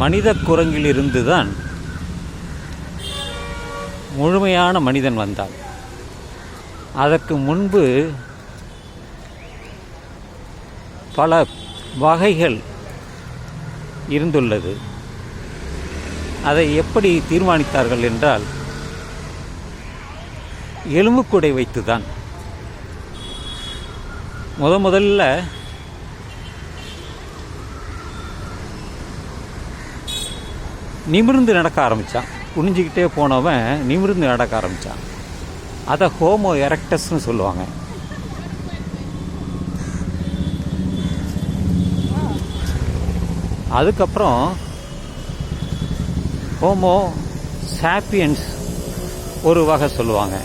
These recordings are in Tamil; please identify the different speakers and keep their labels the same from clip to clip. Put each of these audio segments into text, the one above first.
Speaker 1: மனித குரங்கிலிருந்து தான் முழுமையான மனிதன் வந்தான். அதற்கு முன்பு பல வகைகள் இருந்துள்ளது. அதை எப்படி தீர்மானித்தார்கள் என்றால் எலும்புக்கூடை வைத்துதான். முத முதல்ல நிமிர்ந்து நடக்க ஆரம்பித்தான் குனிஞ்சிக்கிட்டே போனவன் நிமிர்ந்து நடக்க ஆரம்பித்தான் அதை ஹோமோ எரக்டஸ்னு சொல்லுவாங்க. அதுக்கப்புறம் ஹோமோ சாப்பியன்ஸ் ஒரு வகை சொல்லுவாங்க.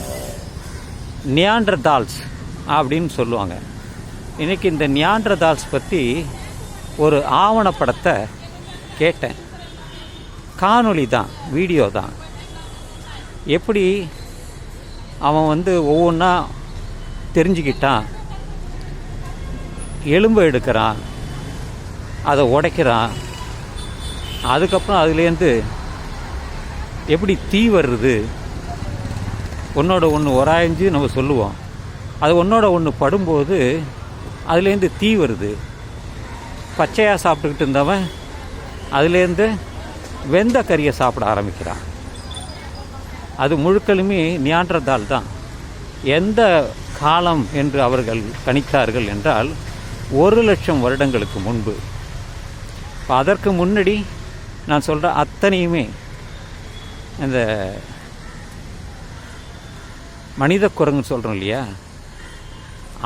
Speaker 1: நியாண்டர்தால்ஸ் அப்படின்னு சொல்லுவாங்க. இன்றைக்கி இந்த நியாண்டர்தால்ஸ் பற்றி ஒரு ஆவணப்படத்தை கேட்டேன். காணொளி தான் வீடியோ தான். எப்படி அவன் வந்து ஒவ்வொன்றா தெரிஞ்சுக்கிட்டான் எலும்பு எடுக்கிறான் அதை உடைக்கிறான் அதுக்கப்புறம் அதுலேருந்து எப்படி தீ வருது? ஒன்றோட ஒன்று உராய்ஞ்சு நம்ம சொல்லுவோம். அது ஒன்றோட ஒன்று படும்போது அதுலேருந்து தீ வருது. பச்சையாக சாப்பிட்டுக்கிட்டு இருந்தவன் அதுலேருந்து வெந்த கறியை சாப்பிட ஆரம்பிக்கிறான். அது முழுக்கலுமே நியான்றதால் தான். எந்த காலம் என்று அவர்கள் கணித்தார்கள் என்றால் ஒரு லட்சம் வருடங்களுக்கு முன்பு. இப்போ அதற்கு முன்னாடி நான் சொல்கிற அத்தனையுமே இந்த மனித குரங்குன்னு சொல்கிறோம் இல்லையா?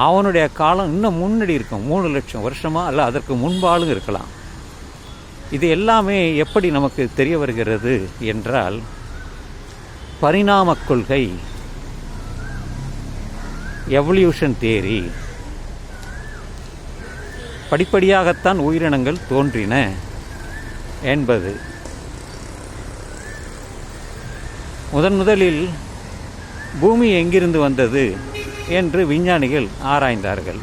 Speaker 1: அவனுடைய காலம் இன்னும் முன்னாடி இருக்கும். மூணு லட்சம் வருஷமாக அல்ல அதற்கு முன்பாலும் இருக்கலாம். இது எல்லாமே எப்படி நமக்கு தெரிய வருகிறது என்றால் பரிணாமக் கொள்கை எவல்யூஷன் தேரி படிப்படியாகத்தான் உயிரினங்கள் தோன்றின என்பது. முதன் முதலில் பூமி எங்கிருந்து வந்தது என்று விஞ்ஞானிகள் ஆராய்ந்தார்கள்.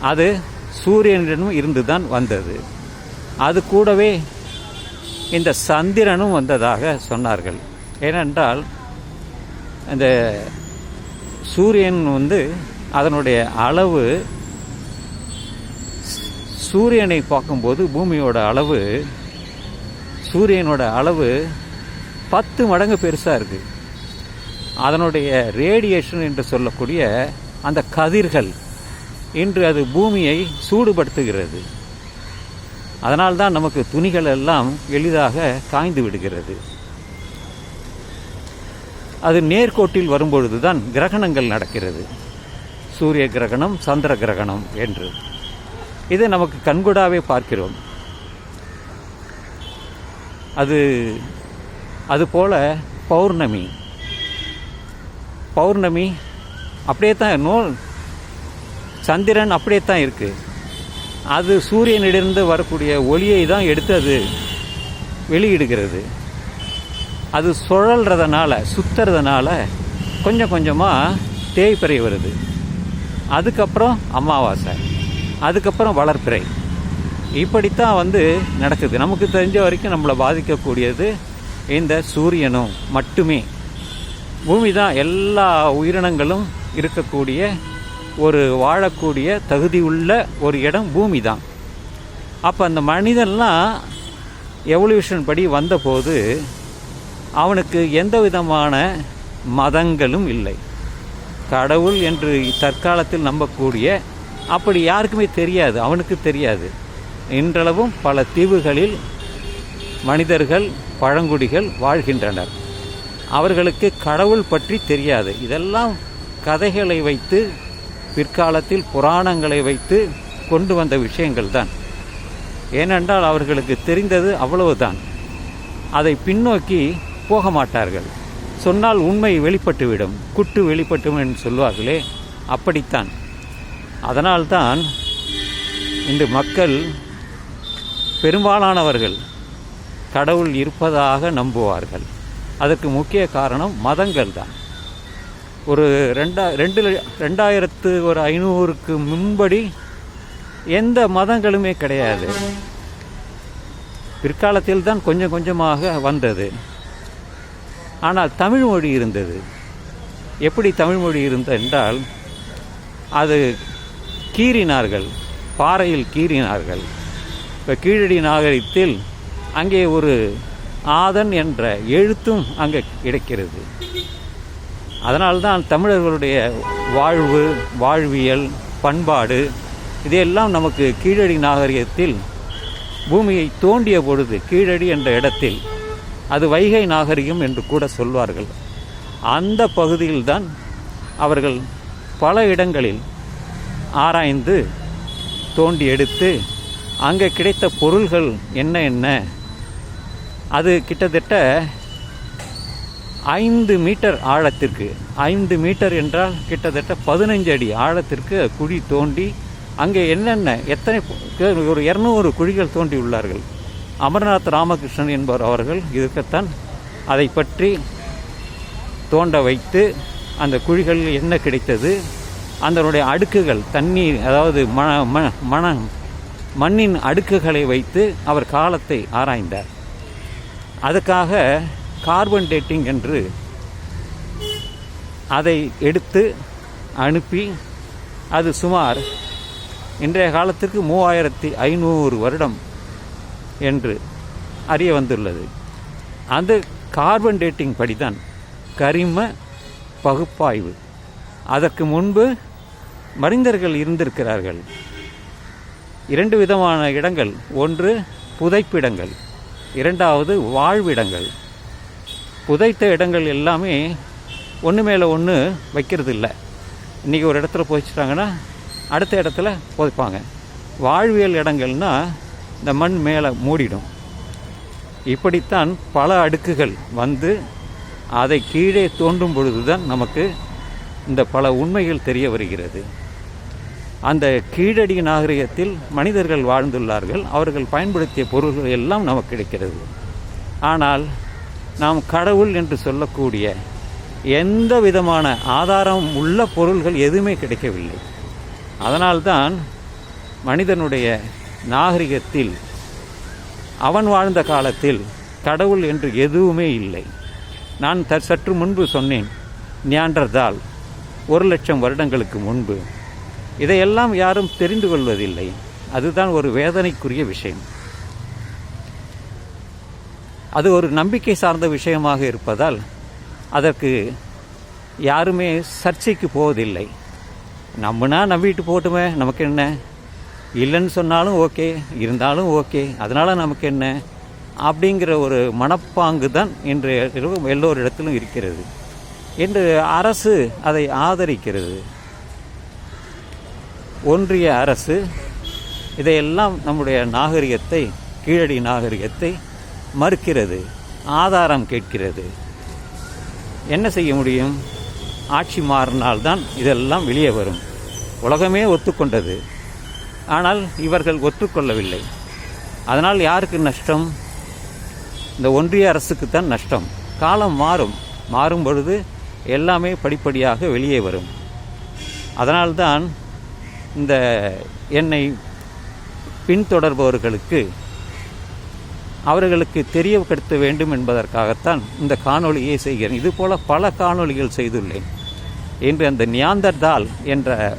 Speaker 1: அது சூரியனிடமும் இருந்துதான் வந்தது. அது கூடவே இந்த சந்திரனும் வந்ததாக சொன்னார்கள். ஏனென்றால் இந்த சூரியன் வந்து அதனுடைய அளவு சூரியனை பார்க்கும்போது பூமியோட அளவு சூரியனோட அளவு பத்து மடங்கு பெருசாக இருக்குது அதனுடைய ரேடியேஷன் என்று சொல்லக்கூடிய அந்த கதிர்கள் இன்று அது பூமியை சூடுபடுத்துகிறது. அதனால்தான் நமக்கு துணிகள் எல்லாம் எளிதாக காய்ந்து விடுகிறது. அது நேர்கோட்டில் வரும்பொழுது தான் கிரகணங்கள் நடக்கிறது. சூரிய கிரகணம் சந்திர கிரகணம் என்று. இதை நமக்கு கண்கூடாவே பார்க்கிறோம். அது அதுபோல பௌர்ணமி. பௌர்ணமி அப்படியே தான் நூல் சந்திரன் அப்படியே தான் இருக்குது அது சூரியனிலிருந்து வரக்கூடிய ஒளியை தான் எடுத்து அது வெளியிடுகிறது. அது சுழல்றதுனால சுத்துறதுனால கொஞ்சம் கொஞ்சமாக தேய்பிறை வருது. அதுக்கப்புறம் அமாவாசை. அதுக்கப்புறம் வளர்ப்பிறை இப்படித்தான் வந்து நடக்குது. நமக்கு தெரிஞ்ச வரைக்கும் நம்மளை பாதிக்கக்கூடியது இந்த சூரியனும் மட்டுமே. பூமி தான் எல்லா உயிரினங்களும் இருக்கக்கூடிய ஒரு வாழக்கூடிய தகுதி உள்ள ஒரு இடம் பூமி தான் அப்போ அந்த மனிதன்லாம் எவல்யூஷன் படி வந்தபோது அவனுக்கு எந்த விதமான மதங்களும் இல்லை. கடவுள் என்று தற்காலத்தில் நம்பக்கூடிய அப்படி யாருக்குமே தெரியாது அவனுக்கு தெரியாது. இன்றளவும் பல தீவுகளில் மனிதர்கள் பழங்குடிகள் வாழ்கின்றனர். அவர்களுக்கு கடவுள் பற்றி தெரியாது. இதெல்லாம் கதைகளை வைத்து பிற்காலத்தில் புராணங்களை வைத்து கொண்டு வந்த விஷயங்கள் தான் ஏனென்றால் அவர்களுக்கு தெரிந்தது அவ்வளவுதான். அதை பின்னோக்கி போக மாட்டார்கள். சொன்னால் உண்மை வெளிப்பட்டுவிடும் குட்டு வெளிப்பட்டும் என்று சொல்வார்களே அப்படித்தான். அதனால்தான் இன்று மக்கள் பெரும்பாலானவர்கள் கடவுள் இருப்பதாக நம்புவார்கள். அதற்கு முக்கிய காரணம் மதங்கள் தான் ஒரு ரெண்டா ரெண்டு ரெண்டாயிரத்து ஒரு ஐநூறுக்கு முன்படி எந்த மதங்களுமே கிடையாது. பிற்காலத்தில் தான் கொஞ்சம் கொஞ்சமாக வந்தது. ஆனால் தமிழ் மொழி இருந்தது. எப்படி தமிழ் மொழி இருந்தது என்றால் அது கீறினார்கள் பாறையில் கீறினார்கள். இப்போ கீழடி நாகரிகத்தில் அங்கே ஒரு ஆதன் என்ற எழுத்தும் அங்கே கிடைக்கிறது. அதனால்தான் தமிழர்களுடைய வாழ்வு வாழ்வியல் பண்பாடு இதையெல்லாம் நமக்கு கீழடி நாகரிகத்தில் பூமியை தோண்டிய பொழுது கீழடி என்ற இடத்தில் அது வைகை நாகரிகம் என்று கூட சொல்வார்கள். அந்த பகுதியில்தான் அவர்கள் பல இடங்களில் ஆராய்ந்து தோண்டி எடுத்து அங்கே கிடைத்த பொருள்கள் என்ன என்ன அது கிட்டத்தட்ட ஐந்து மீட்டர் ஆழத்திற்கு ஐந்து மீட்டர் என்றால் கிட்டத்தட்ட பதினஞ்சு அடி ஆழத்திற்கு குழி தோண்டி அங்கே என்னென்ன எத்தனை ஒரு இரநூறு குழிகள் தோண்டி உள்ளார்கள்? அமர்நாத் ராமகிருஷ்ணன் என்பவர் அவர்கள் இதுக்குத்தான் அதை பற்றி தோண்ட வைத்து அந்த குழிகளில் என்ன கிடைத்தது? அதனுடைய அடுக்குகள் தண்ணீர் அதாவது மண ம மண மண்ணின் அடுக்குகளை வைத்து அவர் காலத்தை ஆராய்ந்தார். அதுக்காக கார்பன் டேட்டிங் என்று அதை எடுத்து அனுப்பி அது சுமார் இன்றைய காலத்திற்கு மூவாயிரத்தி ஐநூறு வருடம் என்று அறிய வந்துள்ளது. அந்த கார்பன் டேட்டிங் படிதான் கரிம பகுப்பாய்வு. அதற்கு முன்பு மனிதர்கள் இருந்திருக்கிறார்கள். இரண்டு விதமான இடங்கள். ஒன்று புதைப்பிடங்கள் இரண்டாவது வாழ்விடங்கள். புதைத்த இடங்கள் எல்லாமே ஒன்று மேலே ஒன்று வைக்கிறது இல்லை இன்றைக்கி ஒரு இடத்துல புதைச்சிட்டாங்கன்னா அடுத்த இடத்துல புதைப்பாங்க. வாழ்வியல் இடங்கள்னா இந்த மண் மேலே மூடிடும். இப்படித்தான் பல அடுக்குகள் வந்து அதை கீழே தோன்றும் பொழுது தான் நமக்கு இந்த பல உண்மைகள் தெரிய வருகிறது. அந்த கீழடி நாகரிகத்தில் மனிதர்கள் வாழ்ந்துள்ளார்கள். அவர்கள் பயன்படுத்திய பொருள்கள் எல்லாம் நமக்கு கிடைக்கிறது. ஆனால் நாம் கடவுள் என்று சொல்லக்கூடிய எந்த விதமான ஆதாரம் உள்ள பொருள்கள் எதுவுமே கிடைக்கவில்லை. அதனால்தான் மனிதனுடைய நாகரிகத்தில் அவன் வாழ்ந்த காலத்தில் கடவுள் என்று எதுவுமே இல்லை. நான் த சற்று முன்பு சொன்னேன் ஞான்றதால் ஒரு லட்சம் வருடங்களுக்கு முன்பு. இதையெல்லாம் யாரும் தெரிந்து கொள்வதில்லை. அதுதான் ஒரு வேதனைக்குரிய விஷயம். அது ஒரு நம்பிக்கை சார்ந்த விஷயமாக இருப்பதால் அதற்கு யாருமே சர்ச்சைக்கு போவதில்லை. நம்மனா நம்பிட்டு போட்டுமே நமக்கு என்ன இல்லைன்னு சொன்னாலும் ஓகே இருந்தாலும் ஓகே அதனால் நமக்கு என்ன அப்படிங்கிற ஒரு மனப்பாங்கு தான் இன்று எல்லோரிடத்திலும் இருக்கிறது. என்று அரசு அதை ஆதரிக்கிறது. ஒன்றிய அரசு இதையெல்லாம் நம்முடைய நாகரிகத்தை கீழடி நாகரிகத்தை மறுக்கிறது ஆதாரம் கேட்கிறது. என்ன செய்ய முடியும்? ஆட்சி மாறினால்தான் இதெல்லாம் வெளியே வரும். உலகமே ஒத்துக்கொண்டது. ஆனால் இவர்கள் ஒத்துக்கொள்ளவில்லை. அதனால் யாருக்கு நஷ்டம்? இந்த ஒன்றிய அரசுக்குத்தான் நஷ்டம். காலம் மாறும். மாறும் பொழுது எல்லாமே படிப்படியாக வெளியே வரும். அதனால்தான் இந்த என்னை பின்தொடர்பவர்களுக்கு அவர்களுக்கு தெரியப்படுத்த வேண்டும் என்பதற்காகத்தான் இந்த காணொளியை செய்கிறேன். இதுபோல் பல காணொளிகள் செய்துள்ளேன். என்று அந்த நியாந்தர்தால் என்ற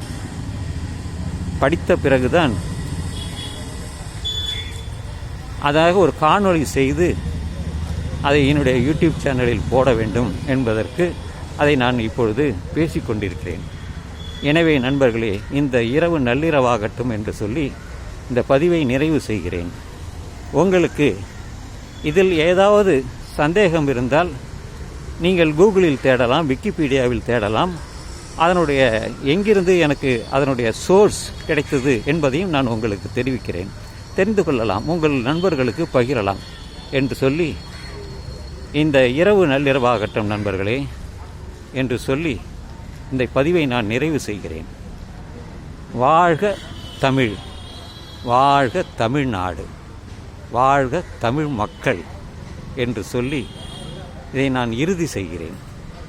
Speaker 1: படித்த பிறகுதான் அதாக ஒரு காணொளி செய்து அதை என்னுடைய யூடியூப் சேனலில் போட வேண்டும் என்பதற்கு அதை நான் இப்பொழுது பேசிக்கொண்டிருக்கிறேன் எனவே நண்பர்களே இந்த இரவு நள்ளிரவாகட்டும் என்று சொல்லி இந்த பதிவை நிறைவு செய்கிறேன். உங்களுக்கு இதில் ஏதாவது சந்தேகம் இருந்தால் நீங்கள் கூகுளில் தேடலாம் விக்கிபீடியாவில் தேடலாம். அதனுடைய எங்கிருந்து எனக்கு அதனுடைய சோர்ஸ் கிடைத்தது என்பதையும் நான் உங்களுக்கு தெரிவிக்கிறேன். தெரிந்து கொள்ளலாம் உங்கள் நண்பர்களுக்கு பகிரலாம் என்று சொல்லி இந்த இரவு நள்ளிரவாகட்டும் நண்பர்களே என்று சொல்லி இந்த பதிவை நான் நிறைவு செய்கிறேன். வாழ்க தமிழ் வாழ்க தமிழ்நாடு. வாழ்க தமிழ் மக்கள் என்று சொல்லி இதை நான் இறுதி செய்கிறேன்.